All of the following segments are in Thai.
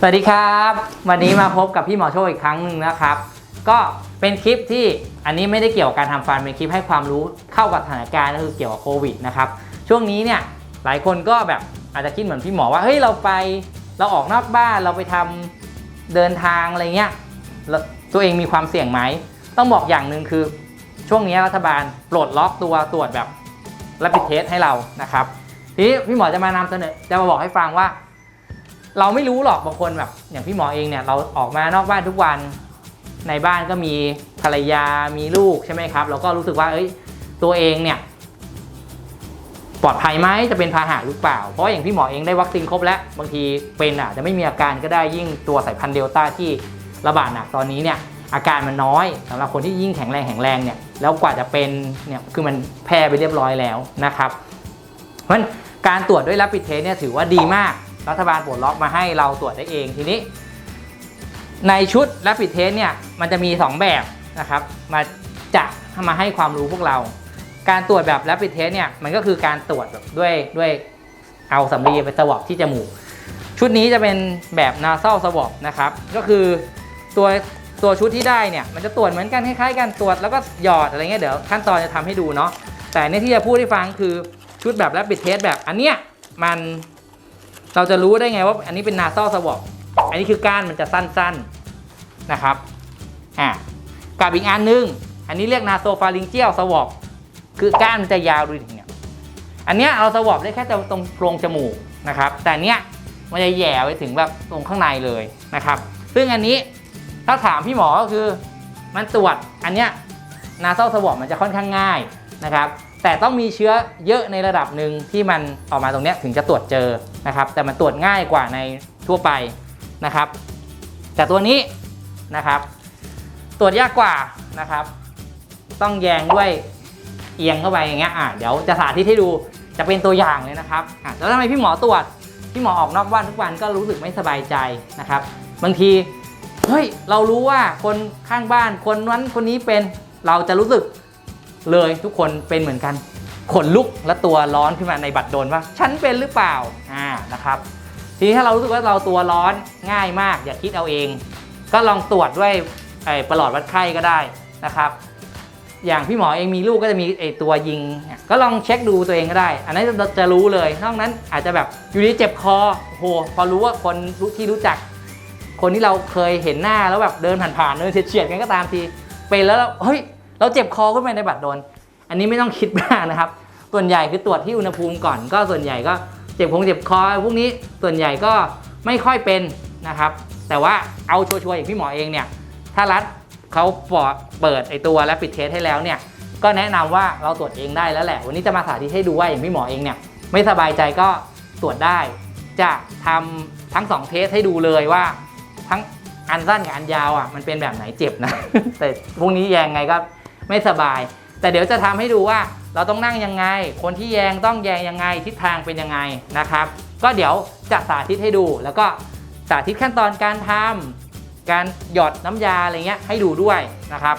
สวัสดีครับ วันนี้มาพบกับพี่หมอโชคอีกครั้งหนึ่งนะครับ ก็เป็นคลิปที่อันนี้ไม่ได้เกี่ยวกับการทำฟันเป็นคลิปให้ความรู้เข้ากับสถานการณ์ก็คือเกี่ยวกับโควิดนะครับช่วงนี้เนี่ยหลายคนก็แบบอาจจะคิดเหมือนพี่หมอว่าเฮ้ยเราไปเราออกนอกบ้านเราไปทำเดินทางอะไรเงี้ยตัวเองมีความเสี่ยงไหมต้องบอกอย่างหนึ่งคือ ช่วงนี้รัฐบาลปลดล็อกตัวตรวจแบบรับผิดเทสให้เรานะครับทีนี้พี่หมอจะมานำเสนอจะมาบอกให้ฟังว่า เราไม่รู้หรอกบางคนแบบอย่างพี่หมอเองเนี่ยเราออกมานอกบ้านทุกวันในบ้านก็มีภรรยามีลูกใช่ไหมครับเราก็รู้สึกว่าเอ้ยตัวเองเนี่ยปลอดภัยไหมจะเป็นพาหะหรือเปล่า เพราะอย่างพี่หมอเองได้วัคซีนครบแล้ว บางทีเป็นอะจะไม่มีอาการก็ได้ยิ่งตัวสายพันธุ์เดลต้าที่ระบาดหนักตอนนี้เนี่ยอาการมันน้อยสำหรับคนที่ยิ่งแข็งแรงแข็งแรงเนี่ยแล้วกว่าจะเป็นเนี่ยคือมันแพร่ไปเรียบร้อยแล้วนะครับเพราะฉะนั้นการตรวจด้วย rapid test เนี่ยถือว่าดีมาก รัฐบาลปลดล็อกมาให้เราตรวจได้เองทีนี้ ในชุด rapid test เนี่ยมันจะมี 2 แบบนะครับ มาจะมาให้ความรู้พวกเรา การตรวจแบบ rapid test เนี่ยมันก็คือการตรวจแบบด้วยด้วยเอาสำลีไปสวอปที่จมูก ชุดนี้จะเป็นแบบ nasal swab นะครับ ก็คือตัวตัวชุดที่ได้เนี่ยมันจะตรวจเหมือนกันคล้ายๆกันตรวจแล้วก็หยอดอะไรเงี้ยเดี๋ยวขั้นตอนจะทำให้ดูเนาะแต่ในที่จะพูดให้ฟังคือชุดแบบ rapid test แบบอันเนี้ยมัน เราจะรู้ได้ไงว่าอันนี้เป็น nasal swab อันนี้คือก้านมันจะสั้นๆนะครับอะกับอีกอันนึง อันนี้เรียก nasopharyngeal swab คือก้านมันจะยาวดูถึงเนี่ยอันเนี้ยเราสวอปได้แค่ตรงโพรงจมูกนะครับ แต่เนี้ยมันจะแหย่ไปถึงแบบตรงข้างในเลยนะครับ ซึ่งอันนี้ถ้าถามพี่หมอก็คือมันตรวจอันเนี้ยนาซ l สวอปมันจะค่อนข้างง่ายนะครับ แต่ต้องมีเชื้อเยอะในระดับหนึ่งที่มันออกมาตรงนี้ถึงจะตรวจเจอนะครับ แต่มันตรวจง่ายกว่าในทั่วไปนะครับ แต่ตัวนี้นะครับ ตรวจยากกว่านะครับ ต้องแยงด้วยเอียงเข้าไปอย่างเงี้ยอะเดี๋ยวจะสาธิตให้ดูจะเป็นตัวอย่างเลยนะครับอะแล้วทำไมพี่หมอตรวจพี่หมอออกนอกบ้านทุกวันก็รู้สึกไม่สบายใจนะครับ บางทีเฮ้ยเรารู้ว่าคนข้างบ้านคนนั้นคนนี้เป็นเราจะรู้สึก เลยทุกคนเป็นเหมือนกันขนลุกและตัวร้อนขึ้นมาในบัตรโดนว่า ฉันเป็นหรือเปล่าอ่านะครับทีนี้ถ้าเรารู้สึกว่าเราตัวร้อนง่ายมาก อย่าคิดเอาเอง ก็ลองตรวจด้วยไอ้ประหลอดวัดไข้ก็ได้นะครับ อย่างพี่หมอเองมีลูกก็จะมีไอ้ตัวยิงเนี่ยก็ลองเช็คดูตัวเองก็ได้ อันนั้นจะจะรู้เลยนอกนั้นอาจจะแบบอยู่ดีเจ็บคอโหพอรู้ว่าคนรู้ที่รู้จัก คนที่เราเคยเห็นหน้าแล้วแบบเดินผ่านๆเดินเฉียดๆกันก็ตามทีเป็นแล้วเฮ้ย เราเจ็บคอขึ้นมาในบัตรโดน อันนี้ไม่ต้องคิดมากนะครับ ส่วนใหญ่คือตรวจที่อุณหภูมิก่อน ก็ส่วนใหญ่ก็เจ็บคงเจ็บคอพวกนี้ส่วนใหญ่ก็ไม่ค่อยเป็นนะครับ แต่ว่าเอาชัวร์ๆอย่างพี่หมอเองเนี่ย ถ้ารัฐเขาปอดเปิดไอตัวและปิดเทสให้แล้วเนี่ย ก็แนะนำว่าเราตรวจเองได้แล้วแหละ วันนี้จะมาสาธิตให้ดูว่าอย่างพี่หมอเองเนี่ยไม่สบายใจก็ตรวจได้ จะทำทั้งสองเทสให้ดูเลยว่าทั้งอันสั้นกับอันยาวอะมันเป็นแบบไหนเจ็บนะ แต่พวกนี้แยงไงก็ ไม่สบาย แต่เดี๋ยวจะทำให้ดูว่าเราต้องนั่งยังไง คนที่แยงต้องแยงยังไงทิศทางเป็นยังไงนะครับ ก็เดี๋ยวจะสาธิตให้ดู แล้วก็สาธิตขั้นตอนการทำการหยอดน้ำยาอะไรเงี้ยให้ดูด้วยนะครับ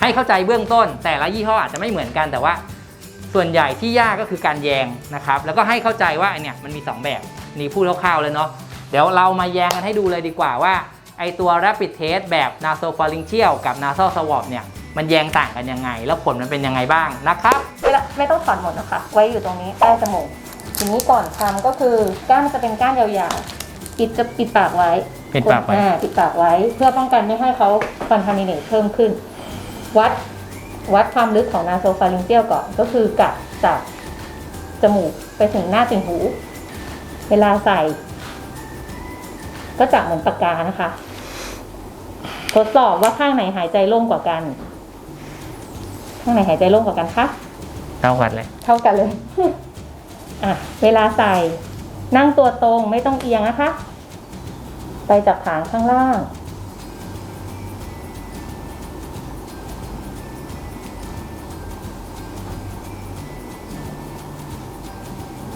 ให้เข้าใจเบื้องต้น แต่ละยี่ห้ออาจจะไม่เหมือนกันแต่ว่าส่วนใหญ่ที่ยากก็คือการแยงนะครับ แล้วก็ให้เข้าใจว่าเนี่ยมันมี 2 แบบนี่พูดคร่าวๆเลยเนาะเดี๋ยวเรามาแยงกันให้ดูเลยดีกว่าว่าไอตัว rapid test แบบ nasopharyngeal กับ nasal swab เนี่ย มันแยงต่างกันยังไง แล้วผลมันเป็นยังไงบ้างนะครับไม่ละไม่ต้องถอดหมดนะคะ ไว้อยู่ตรงนี้ใต้จมูกทีนี้ก่อนทำก็คือก้านมันจะเป็นก้านยาวๆปิดจะปิดปากไว้ปิดปากไว้อ่ปิดปากไว้ เพื่อป้องกันไม่ให้เขาคอนทามิเนตเพิ่มขึ้น วัดวัดความลึกของนาโซฟาริงเจียลก่อนก็คือกะจากจมูกไปถึงหน้าติ่งหู เวลาใส่ ก็จับเหมือนปากกานะคะ ทดสอบว่าข้างไหนหายใจโล่งกว่ากัน ข้างไหนหายใจโล่งกว่ากันคะ เท่ากันเลย เท่ากันเลย อะ เวลาใส่ นั่งตัวตรงไม่ต้องเอียงนะคะ ไปจับฐานข้างล่าง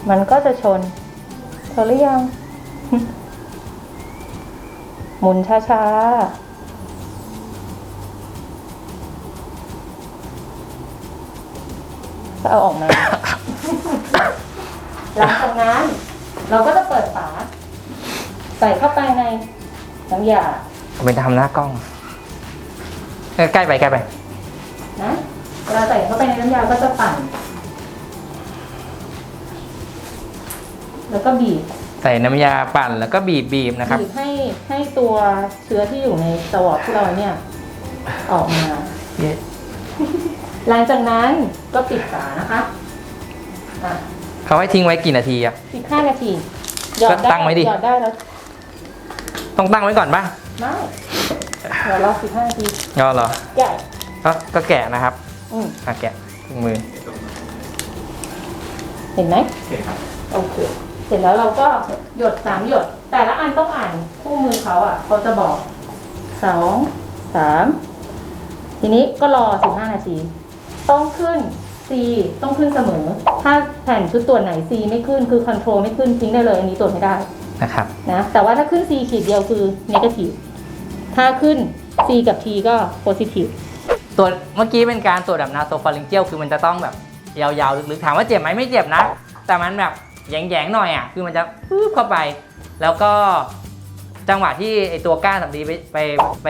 มันก็จะชนเธอหรือยัง หมุนช้าๆ ก็เอาออกมา หลังจากนั้น เราก็จะเปิดฝา ใส่เข้าไปในน้ำยาเอาไปทำหน้ากล้องเออใกล้ไปใกล้ไป นะเวลาใส่เข้าไปในน้ำยาก็จะปั่น แล้วก็บีบใส่น้ำยาปั่นแล้วก็บีบบีบนะครับ บีบให้ให้ตัวเชื้อที่อยู่ในสวอปที่เราเนี่ย ออกมา หลังจากนั้นก็ปิดฝานะคะอะเขาให้ทิ้งไว้กี่นาทีอะสิบห้านาทีหยอดก็ตั้ได้งไว้ดิ หยอดได้แล้วต้องตั้งไว้ก่อนป่ะไม่เดี๋ยวรอสิบห้านาทียอเหรอใหญ่ก็ก็แกะนะครับอืมอะแกะถุงมือ เห็นไหมโอเคเสร็จแล้วเราก็หยดสามหยด แต่ละอันต้องอ่านคู่มือเขาอะเขาจะบอกสองสามทีนี้ก็รอสิบห้านาที ต้องขึ้น C ต้องขึ้นเสมอ ถ้าแผ่นชุดตรวจไหน C ไม่ขึ้นคือคอนโทรลไม่ขึ้นทิ้งได้เลย อันนี้ตรวจไม่ได้นะครับ นะ แต่ว่าถ้าขึ้น C ขีดเดียวคือ negative ถ้าขึ้น C กับ T ก็ positive ตรวจเมื่อกี้เป็นการตรวจแบบนาโซฟาริงเจียลคือมันจะต้องแบบยาวๆลึกๆถามว่าเจ็บไหมไม่เจ็บนะ แต่มันแบบแยงๆหน่อยอะคือมันจะปึ๊บเข้าไป แล้วก็จังหวะที่ไอตัวก้านสำลีไปไปไป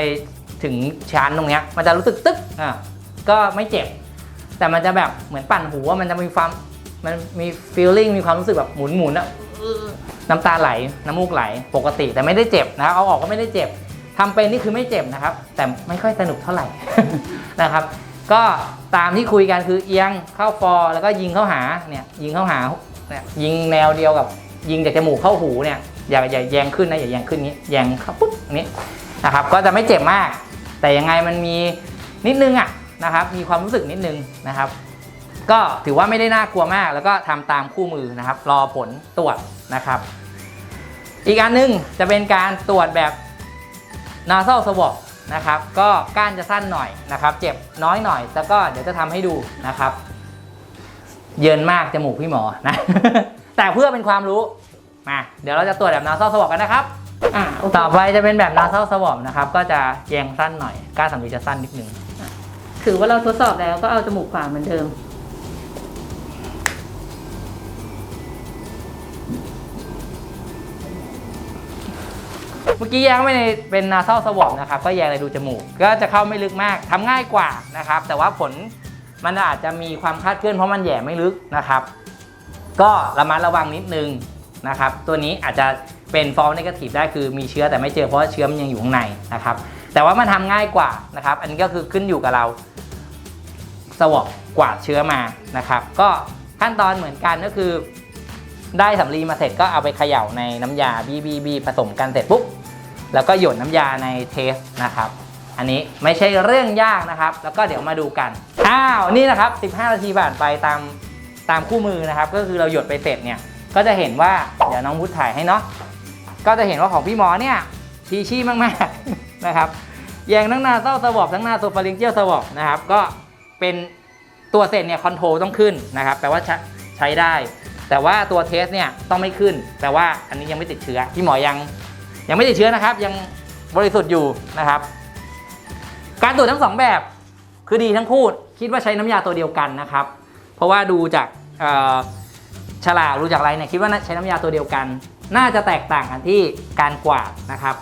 ถึงชั้นตรงเนี้ยมันจะรู้สึกตึ๊กอะก็ไม่เจ็บ แต่มันจะแบบเหมือนปั่นหูว่ามันจะมีความมันมีฟีลลิ่งมีความรู้สึกแบบหมุนๆอะอื้อน้ำตาไหลน้ำมูกไหลปกติแต่ไม่ได้เจ็บนะครับเอาออกก็ไม่ได้เจ็บทำเป็นนี่คือไม่เจ็บนะครับ แต่ไม่ค่อยสนุกเท่าไหร่นะครับ ก็ตามที่คุยกันคือเอียงเข้าฟอแล้วก็ยิงเข้าหาเนี่ยยิงเข้าหาเนี่ยยิงแนวเดียวกับยิงจากจมูกเข้าหูเนี่ยอย่าอย่าแยงขึ้นนะอย่าแยงขึ้นนี้แยงเข้าปุ๊บนนี้นะครับ ก็จะไม่เจ็บมาก แต่ยังไงมันมีนิดนึงอะ นะครับมีความรู้สึกนิดนึงนะครับ ก็ถือว่าไม่ได้น่ากลัวมาก แล้วก็ทำตามคู่มือนะครับ รอผลตรวจนะครับ อีกอันหนึงจะเป็นการตรวจแบบ nasal swab นะครับ ก็ก้านจะสั้นหน่อยนะครับ เจ็บน้อยหน่อย แล้วก็เดี๋ยวจะทำให้ดูนะครับ เยินมากจมูกพี่หมอนะ แต่เพื่อเป็นความรู้มาเดี๋ยวเราจะตรวจแบบ nasal swab กันนะครับอ่าโอเคต่อไปจะเป็นแบบ nasal swab นะครับ ก็จะแยงสั้นหน่อย ก้านสำลีจะสั้นนิดนึง ถือว่าเราทดสอบแล้วก็เอาจมูกขวาเหมือนเดิม เมื่อกี้แยงไม่ในเป็นนาซ a ลสวอปนะครับ ก็แยงในรูจมูก ก็จะเข้าไม่ลึกมากทำง่ายกว่านะครับ แต่ว่าผลมันอาจจะมีความคลาดเคลื่อนเพราะมันแย่ไม่ลึกนะครับ ก็ระมัดระวังนิดนึงนะครับ ตัวนี้อาจจะเป็นฟอล n นก t i v e ได้คือมีเชื้อแต่ไม่เจอเพราะว่าเชื้อมันยังอยู่ข้างในนะครับ แต่ว่ามันทำง่ายกว่านะครับ อันนี้ก็คือขึ้นอยู่กับเรา สวอปกวาดเชื้อมานะครับ ก็ขั้นตอนเหมือนกันก็คือ ได้สำลีมาเสร็จก็เอาไปเขย่าในน้ำยาบีบีบีผสมกันเสร็จปุ๊บแล้วก็หยดน้ำยาในเทสนะครับ อันนี้ไม่ใช่เรื่องยากนะครับ แล้วก็เดี๋ยวมาดูกัน อ้าว นี่นะครับ 15 นาทีผ่านไปตามตามคู่มือนะครับ ก็คือเราหยดไปเสร็จเนี่ย ก็จะเห็นว่า เดี๋ยวน้องพุทธถ่ายให้เนาะ ก็จะเห็นว่าของพี่หมอเนี่ยพีชี่มากๆนะครับ แยงทั้งหน้าเต้าสวอบทั้งหน้าโซฟาริงเจียลสวอบนะครับ ก็ เป็นตัวเสร็จเนี่ยคอนโทรลต้องขึ้นนะครับแปลว่าใช้ใชได้ แต่ว่าตัวเทสเนี่ยต้องไม่ขึ้นแปลว่าอันนี้ยังไม่ติดเชื้อพี่หมอยังยังไม่ติดเชื้อนะครับ ยังบริสุทธิ์อยู่นะครับ การตรวจทั้งสองแบบคือดีทั้งคู่คิดว่าใช้น้ำยาตัวเดียวกันนะครับ เพราะว่าดูจากฉลากดูจากอะไรเนี่ยคิดว่าใช้น้ำยาตัวเดียวกัน น่าจะแตกต่างกันที่การกวาดนะครับ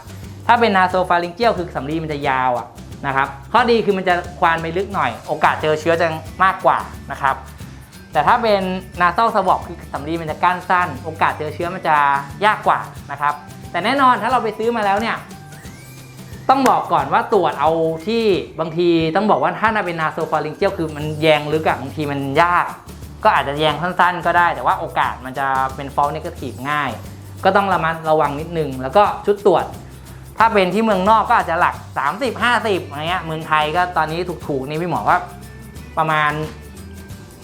ถ้าเป็นนาโซฟาริงเจียลคือสำลีมันจะยาวอะ นะครับ ข้อดีคือมันจะควานไปลึกหน่อย โอกาสเจอเชื้อจะมากกว่านะครับ แต่ถ้าเป็นนาซ a ลสวอปคือสำลีมันจะก้านสั้น โอกาสเจอเชื้อมันจะยากกว่านะครับ แต่แน่นอนถ้าเราไปซื้อมาแล้วเนี่ยต้องบอกก่อนว่าตรวจเอาที่บางทีต้องบอกว่าถ้านาเป็นนาโซฟาริงเจียลคือมันแยงลึกอะบางทีมันยาก ก็อาจจะแยงสั้นๆ ก็ได้ แต่ว่าโอกาสมันจะเป็นฟอลเนกาทีฟง่าย ก็ต้องระมัดระวังนิดนึง แล้วก็ชุดตรวจ ถ้าเป็นที่เมืองนอกก็อาจจะหลัก 30 50อะไรเงี้ยเมืองไทยก็ตอนนี้ถูกๆนี่พี่หมอว่าประมาณ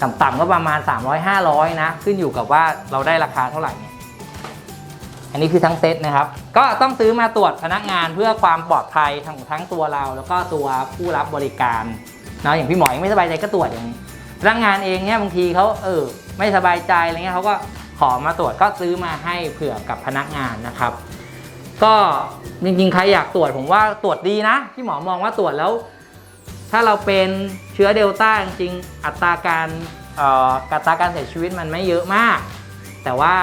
ต่ำๆก็ประมาณ 300 500 นะ ขึ้นอยู่กับว่าเราได้ราคาเท่าไหร่เนี่ยอันนี้คือทั้งเซตนะครับ ก็ต้องซื้อมาตรวจพนักงานเพื่อความปลอดภัยทั้งทั้งตัวเรา แล้วก็ตัวผู้รับบริการเนาะอย่างพี่หมอยังไม่สบายใจก็ตรวจอย่างนี้พนักงานเองเนี่ยบางทีเขาเออไม่สบายใจอะไรเงี้ยเขาก็ขอมาตรวจก็ซื้อมาให้เผื่อกับพนักงานนะครับ ก็จริงๆ ใครอยากตรวจผมว่าตรวจดีนะพี่หมอมองว่าตรวจแล้ว ถ้าเราเป็นเชื้อเดลต้าจริงๆอัตราการเอ่ออัตราการเสียชีวิตมันไม่เยอะมาก แต่ว่า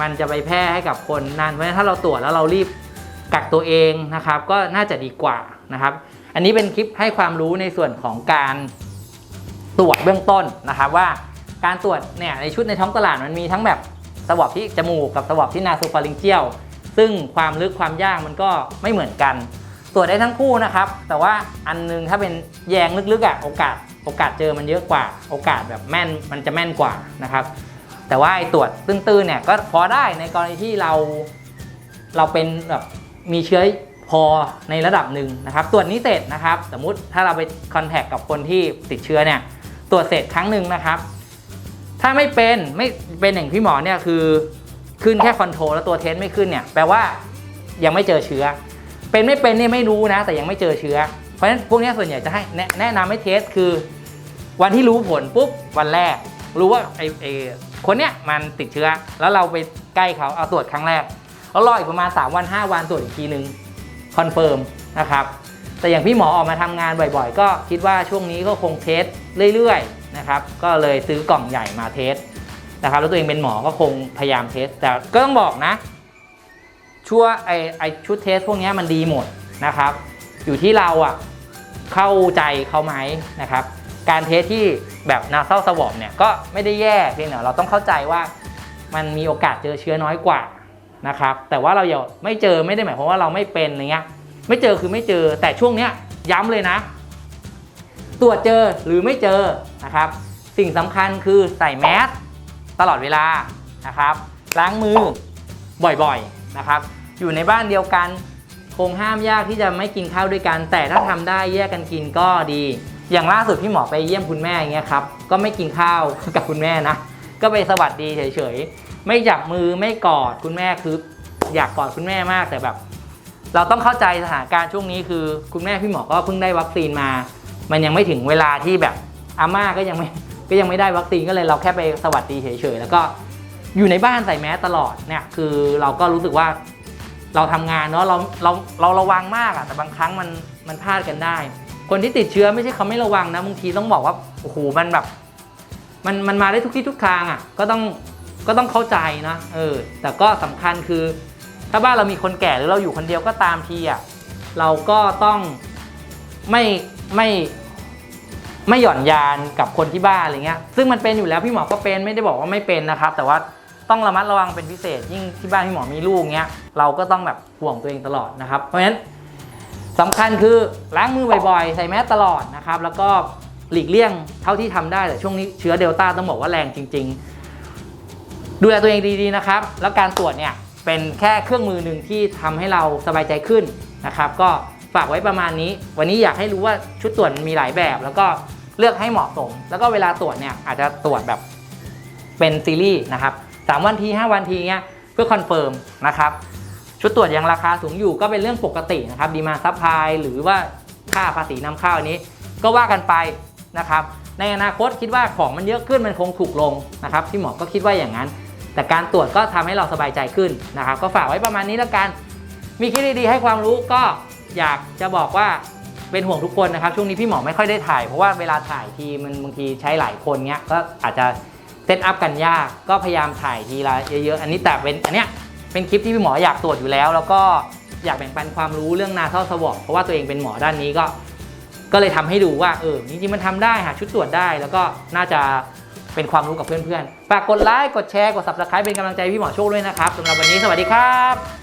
มันจะไปแพร่ให้กับคนนั่นเพราะฉะนั้นถ้าเราตรวจแล้วเรารีบกักตัวเองนะครับ ก็น่าจะดีกว่านะครับ อันนี้เป็นคลิปให้ความรู้ในส่วนของการตรวจเบื้องต้นนะครับว่าการตรวจเนี่ยในชุดในท้องตลาดมันมีทั้งแบบสวอปที่จมูกกับสวอปที่นาโซฟาริงเจียล ซึ่งความลึกความยากมันก็ไม่เหมือนกัน ตรวจได้ทั้งคู่นะครับ แต่ว่าอันนึงถ้าเป็นแยงลึกๆอะโอกาสโอกาสเจอมันเยอะกว่า โอกาสแบบแม่นมันจะแม่นกว่านะครับ แต่ว่าไอ้ตรวจตื้นๆเนี่ยก็พอได้ในกรณีที่เราเราเป็นแบบมีเชื้อพอในระดับหนึ่งนะครับ ตรวจนี้เสร็จนะครับ สมมุติถ้าเราไปคอนแทคกับคนที่ติดเชื้อเนี่ยตรวจเสร็จครั้งหนึ่งนะครับ ถ้าไม่เป็นไม่เป็นอย่างพี่หมอเนี่ยคือ ขึ้นแค่คอนโทรลแล้วตัวเทสไม่ขึ้นเนี่ยแปลว่ายังไม่เจอเชื้อ เป็นไม่เป็นเนี่ยไม่รู้นะ แต่ยังไม่เจอเชื้อ เพราะฉะนั้นพวกนี้ส่วนใหญ่จะให้แนะนะนำให้เทสคือ วันที่รู้ผลปุ๊บวันแรก รู้ว่าไอ้ไอ้คนเนี้ยมันติดเชื้อ แล้วเราไปใกล้เขาเอาตรวจครั้งแรกแล้วรออีกประมาณ 3 วัน 5 วันตรวจอีกทีนึงคอนเฟิร์มนะครับแต่อย่างพี่หมอออกมาทำงานบ่อยๆ ก็คิดว่าช่วงนี้ก็คงเทสเรื่อยๆนะครับก็เลยซื้อกล่องใหญ่มาเทส นะครับแล้วตัวเองเป็นหมอก็คงพยายามเทส แต่ก็ต้องบอกนะชั่วไอไอชุดเทสพวกนี้มันดีหมดนะครับ อยู่ที่เราอะเข้าใจเขาไหมนะครับ การเทสที่แบบนาเซลสวอปเนี่ยก็ไม่ได้แย่เพียงแต่เราต้องเข้าใจว่ามันมีโอกาสเจอเชื้อน้อยกว่านะครับ แต่ว่าเราอย่าไม่เจอไม่ได้หมายความว่าเราไม่เป็นอะไรเงี้ยไม่เจอคือไม่เจอแต่ช่วงเนี้ยย้ำเลยนะ ตรวจเจอหรือไม่เจอนะครับ สิ่งสำคัญคือใส่แมส ตลอดเวลานะครับ ล้างมือบ่อยๆนะครับ อยู่ในบ้านเดียวกันคงห้ามยากที่จะไม่กินข้าวด้วยกัน แต่ถ้าทำได้แยกกันกินก็ดี อย่างล่าสุดพี่หมอไปเยี่ยมคุณแม่อย่างเงี้ยครับก็ไม่กินข้าวกับคุณแม่นะก็ไปสวัสดีเฉยๆไม่จับมือไม่กอดคุณแม่คืออยากกอดคุณแม่มากแต่แบบ เราต้องเข้าใจสถานการณ์ช่วงนี้คือ คุณแม่พี่หมอก็เพิ่งได้วัคซีนมา มันยังไม่ถึงเวลาที่แบบอาม่าก็ยังไม่ ก็ยังไม่ได้วัคซีนก็เลยเราแค่ไปสวัสดีเฉยๆแล้วก็อยู่ในบ้านใส่แมสตลอดเนี่ยคือเราก็รู้สึกว่าเราทำงานเนาะเราเราเราระวังมากอะแต่บางครั้งมันมันพลาดกันได้ คนที่ติดเชื้อไม่ใช่เขาไม่ระวังนะบางทีต้องบอกว่าโอ้โหมันแบบ มันมันมาได้ทุกที่ทุกทางอะก็ต้องก็ต้องเข้าใจนะเออแต่ก็สำคัญคือ ถ้าบ้านเรามีคนแก่หรือเราอยู่คนเดียวก็ตามทีอะเราก็ต้องไม่ไม่ ไม่หย่อนยานกับคนที่บ้านอะไรเงี้ย ซึ่งมันเป็นอยู่แล้วพี่หมอก็เป็นไม่ได้บอกว่าไม่เป็นนะครับ แต่ว่าต้องระมัดระวังเป็นพิเศษ ยิ่งที่บ้านพี่หมอมีลูกเงี้ยเราก็ต้องแบบห่วงตัวเองตลอดนะครับ เพราะฉะนั้นสำคัญคือล้างมือบ่อยๆ ใส่แมสตลอดนะครับ แล้วก็หลีกเลี่ยงเท่าที่ทำได้แต่ช่วงนี้เชื้อเดลต้าต้องบอกว่าแรงจริง ๆ ดูแลตัวเองดีๆนะครับ แล้วการตรวจเนี่ยเป็นแค่เครื่องมือหนึ่งที่ทำให้เราสบายใจขึ้นนะครับ ก็ฝากไว้ประมาณนี้ วันนี้อยากให้รู้ว่าชุดตรวจมันมีหลายแบบ แล้วก็ เลือกให้เหมาะสม แล้วก็เวลาตรวจเนี่ยอาจจะตรวจแบบเป็นซีรีส์นะครับสามวันทีห้าวันทีเงี้ยเพื่อคอนเฟิร์มนะครับชุดตรวจยังราคาสูงอยู่ก็เป็นเรื่องปกตินะครับดีมาซัพพลายหรือว่าค่าภาษีนำเข้าอันนี้ ก็ว่ากันไปนะครับในอนาคตคิดว่าของมันเยอะขึ้นมันคงถูกลงนะครับพี่หมอก็คิดว่าอย่างนั้น แต่การตรวจก็ทำให้เราสบายใจขึ้นนะครับ ก็ฝากไว้ประมาณนี้แล้วกัน มีคลิปดีๆให้ความรู้ก็อยากจะบอกว่า เป็นห่วงทุกคนนะครับ ช่วงนี้พี่หมอไม่ค่อยได้ถ่าย เพราะว่าเวลาถ่ายทีมันบางทีใช้หลายคนเงี้ยก็อาจจะเซตอัพกันยาก ก็พยายามถ่ายทีละเยอะๆ อันนี้แต่เป็นอันเนี้ยเป็นคลิปที่พี่หมออยากตรวจอยู่แล้ว แล้วก็อยากแบ่งปันความรู้เรื่องนาท่าสวอปเพราะว่าตัวเองเป็นหมอด้านนี้ก็ ก็เลยทำให้ดูว่าเออจริงๆมันทำได้หาชุดตรวจได้ แล้วก็น่าจะเป็นความรู้กับเพื่อนๆฝากกดไลค์กดแชร์กด subscribe เป็นกำลังใจพี่หมอโชคด้วยนะครับสำหรับวันนี้สวัสดีครับ